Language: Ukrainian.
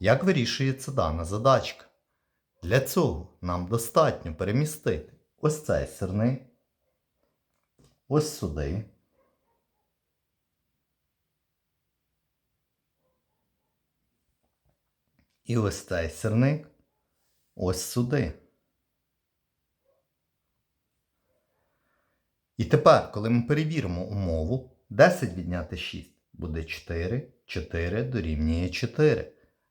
Як вирішується дана задачка? Для цього нам достатньо перемістити ось цей сірник, ось сюди. І ось цей сірник ось сюди. І тепер, коли ми перевіримо умову, 10 відняти 6 буде 4, 4 дорівнює 4.